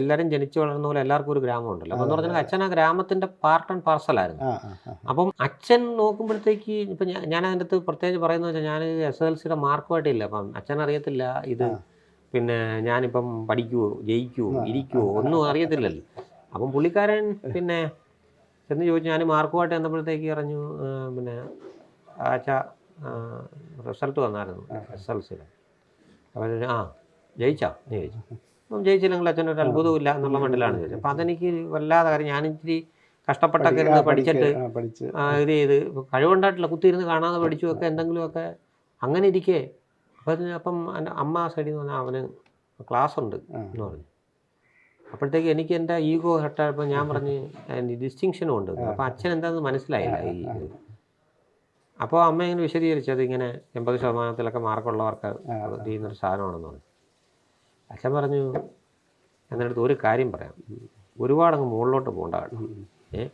എല്ലാവരും ജനിച്ചു വളർന്ന പോലെ എല്ലാവർക്കും ഒരു ഗ്രാമം ഉണ്ടല്ലോ അപ്പൊ എന്ന് പറഞ്ഞാൽ അച്ഛൻ ആ ഗ്രാമത്തിന്റെ പാർട്ട് ആൻഡ് പാർസൽ ആയിരുന്നു. അപ്പം അച്ഛൻ നോക്കുമ്പോഴത്തേക്ക് ഇപ്പൊ ഞാൻ അതിന്റെ അടുത്ത് പ്രത്യേകിച്ച് പറയുന്നത് വെച്ചാൽ ഞാൻ എസ് എൽ സിയുടെ മാർക്കുമായിട്ടില്ല അപ്പം അച്ഛൻ അറിയത്തില്ല ഇത്. പിന്നെ ഞാനിപ്പം പഠിക്കുവോ ജയിക്കുവോ ഇരിക്കുവോ ഒന്നും അറിയത്തില്ലല്ലോ. അപ്പം പുള്ളിക്കാരൻ പിന്നെ ചെന്ന് ചോദിച്ചു. ഞാൻ മാർക്കുമായിട്ട് എന്നപ്പോഴത്തേക്ക് പറഞ്ഞു പിന്നെ ആച്ച റിസൾട്ട് വന്നായിരുന്നു എസ് എൽ സിയുടെ അപ്പോൾ ആ ജയിച്ചാ? നീ അപ്പം ജയിച്ചില്ലെങ്കിൽ അച്ഛനൊരു അത്ഭുതവും ഇല്ല എന്നുള്ള മണ്ണിലാണ് ചോദിച്ചത്. അപ്പം അതെനിക്ക് വല്ലാതെ കാര്യം. ഞാനിച്ചിരി കഷ്ടപ്പെട്ടൊക്കെ ഇരുന്ന് പഠിച്ചിട്ട് ഇത് ചെയ്ത് കഴിവുണ്ടായിട്ടില്ല. കുത്തിയിരുന്ന് കാണാതെ പഠിച്ചു ഒക്കെ എന്തെങ്കിലുമൊക്കെ അങ്ങനെ ഇരിക്കേ. അപ്പം അപ്പം എന്റെ അമ്മ സൈഡിൽ നിന്ന് പറഞ്ഞാൽ അവന് ക്ലാസ് ഉണ്ട് എന്ന് പറഞ്ഞു. അപ്പോഴത്തേക്ക് എനിക്ക് എന്റെ ഈഗോ ഹെട്ടായപ്പോൾ ഞാൻ പറഞ്ഞ് ഡിസ്റ്റിങ്ഷനും ഉണ്ട്. അപ്പം അച്ഛൻ എന്താണെന്ന് മനസ്സിലായില്ല ഈ അപ്പോൾ അമ്മ ഇങ്ങനെ വിശദീകരിച്ചത് ഇങ്ങനെ എൺപത് ശതമാനത്തിലൊക്കെ മാർക്കുള്ളവർക്ക് ചെയ്യുന്നൊരു സാധനമാണെന്ന് പറഞ്ഞു. അച്ഛൻ പറഞ്ഞു എന്നടുത്ത് ഒരു കാര്യം പറയാം. ഒരുപാട് അങ്ങ് മുകളിലോട്ട് പോകണ്ട ഏ?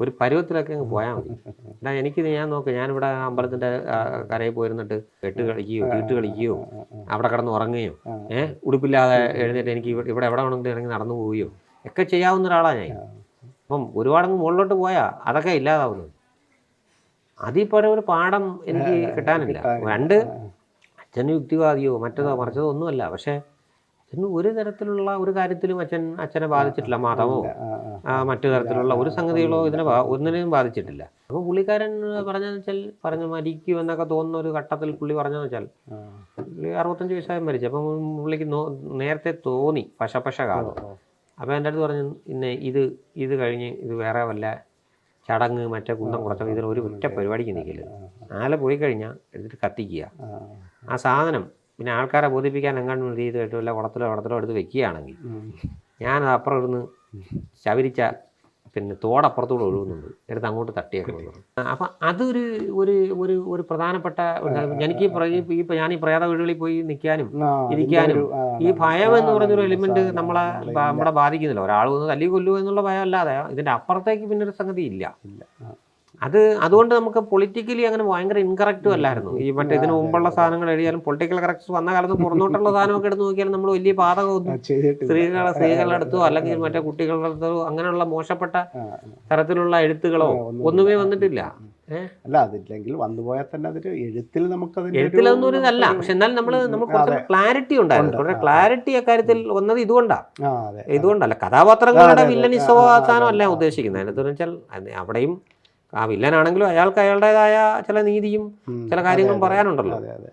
ഒരു പരുവത്തിലൊക്കെ അങ്ങ് പോയാൽ മതി. എന്നാ എനിക്കിത് ഞാൻ നോക്ക്. ഞാനിവിടെ അമ്പലത്തിന്റെ കരയിൽ പോയിരുന്നിട്ട് കെട്ട് കളിക്കുകയോ ചീട്ട് കളിക്കുകയോ അവിടെ കിടന്ന് ഉറങ്ങുകയോ ഏ? ഉടുപ്പില്ലാതെ എഴുന്നേറ്റ് എനിക്ക് ഇവിടെ എവിടെ വേണമെങ്കിലും ഇറങ്ങി നടന്നു പോവുകയോ ഒക്കെ ചെയ്യാവുന്ന ഒരാളാണ് ഞാൻ. അപ്പം ഒരുപാടങ്ങ് മുകളിലോട്ട് പോയാൽ അതൊക്കെ ഇല്ലാതാവുന്നത്. അതിൽ പോലെ ഒരു പാഠം എനിക്ക് കിട്ടാനില്ല. രണ്ട് അച്ഛൻ യുക്തിവാദിയോ മറ്റതോ മറിച്ചതോ ഒന്നുമല്ല. പക്ഷേ അച്ഛന് ഒരു തരത്തിലുള്ള ഒരു കാര്യത്തിലും അച്ഛൻ അച്ഛനെ ബാധിച്ചിട്ടില്ല മതമോ മറ്റു തരത്തിലുള്ള ഒരു സംഗതികളോ ഇതിനെ ഒന്നിനെയും ബാധിച്ചിട്ടില്ല. അപ്പോൾ പുള്ളിക്കാരൻ പറഞ്ഞതെന്ന് വെച്ചാൽ പറഞ്ഞു മരിക്കും എന്നൊക്കെ തോന്നുന്ന ഒരു ഘട്ടത്തിൽ പുള്ളി പറഞ്ഞതെന്ന് വെച്ചാൽ. പുള്ളി അറുപത്തഞ്ച് വയസ്സായി മരിച്ചു. അപ്പം പുള്ളിക്ക് നേരത്തെ തോന്നി പശ പശ കാലം. അപ്പോൾ എന്റെ അടുത്ത് പറഞ്ഞു ഇന്നെ ഇത് ഇത് കഴിഞ്ഞ് ഇത് വേറെ വല്ല ചടങ്ങ് മറ്റേ കുന്തം കുറച്ചോ ഇതിന് ഒരു ഒറ്റ പരിപാടിക്ക് നിൽക്കില്ല. ആല പോയി കഴിഞ്ഞാൽ എടുത്തിട്ട് കത്തിക്കുക. ആ സാധനം പിന്നെ ആൾക്കാരെ ബോധിപ്പിക്കാൻ എങ്ങാണ്ട് രീതിയായിട്ട് വല്ല കുളത്തിലോ കുളത്തിലോ എടുത്ത് വെക്കുകയാണെങ്കിൽ. ഞാനത് അപ്പുറം ഇരുന്ന് ശവരിച്ച പിന്നെ തോടപ്പുറത്തൂടെ ഒഴുകുന്നുണ്ട്. എടുത്ത് അങ്ങോട്ട് തട്ടിയൊക്കെ അപ്പം അതൊരു ഒരു ഒരു ഒരു പ്രധാനപ്പെട്ട. എനിക്ക് ഈ ഇപ്പം ഞാൻ ഈ പ്രേത വീടുകളിൽ പോയി നിൽക്കാനും ഇരിക്കാനും ഈ ഭയം എന്ന് പറഞ്ഞൊരു എലിമെന്റ് എലിമെന്റ് നമ്മളെ നമ്മളെ ബാധിക്കുന്നില്ല. ഒരാൾ വന്ന് തല്ലി കൊല്ലുക എന്നുള്ള ഭയം അല്ലാതെ ഇതിന്റെ അപ്പുറത്തേക്ക് പിന്നെ ഒരു സംഗതി ഇല്ല. അത് അതുകൊണ്ട് നമുക്ക് പൊളിറ്റിക്കലി അങ്ങനെ ഭയങ്കര ഇൻകറക്റ്റും അല്ലായിരുന്നു. ഈ മറ്റേ ഇതിന് മുമ്പുള്ള സാധനങ്ങൾ എഴുതിയാലും പൊളിറ്റിക്കൽ കറക്റ്റ് വന്ന കാലത്ത് പുറന്നോട്ടുള്ള സാധനമൊക്കെ എടുത്ത് നോക്കിയാലും നമ്മൾ വലിയ പാതകമൊന്നും. സ്ത്രീകളെ സ്ത്രീകളുടെ അടുത്തോ അല്ലെങ്കിൽ മറ്റേ കുട്ടികളുടെ അടുത്തോ അങ്ങനെയുള്ള മോശപ്പെട്ട തരത്തിലുള്ള എഴുത്തുകളോ ഒന്നുമേ വന്നിട്ടില്ല. അല്ല അതില്ലെങ്കിൽ വന്നുപോയാൽ തന്നെ അതൊരു എഴുത്തിൽ നമുക്ക് എഴുത്തിലൊന്നും ഒരു ഇതല്ല. പക്ഷെ എന്നാലും നമ്മൾ നമുക്ക് കുറച്ച് ക്ലാരിറ്റി ഉണ്ടായിരുന്നു. കുറേ ക്ലാരിറ്റി അക്കാര്യത്തിൽ വന്നത് ഇതുകൊണ്ടാ. ഇതുകൊണ്ടല്ല. കഥാപാത്രങ്ങളുടെ. വില്ലനിസവ സാധനം അല്ല ഉദ്ദേശിക്കുന്നത്. അതിനകത്ത് വെച്ചാൽ അവിടെയും ആ വില്ലനാണെങ്കിലും അയാൾക്ക് അയാളുടേതായ ചില നീതിയും ചില കാര്യങ്ങളും പറയാനുണ്ടല്ലോ. അതെ അതെ.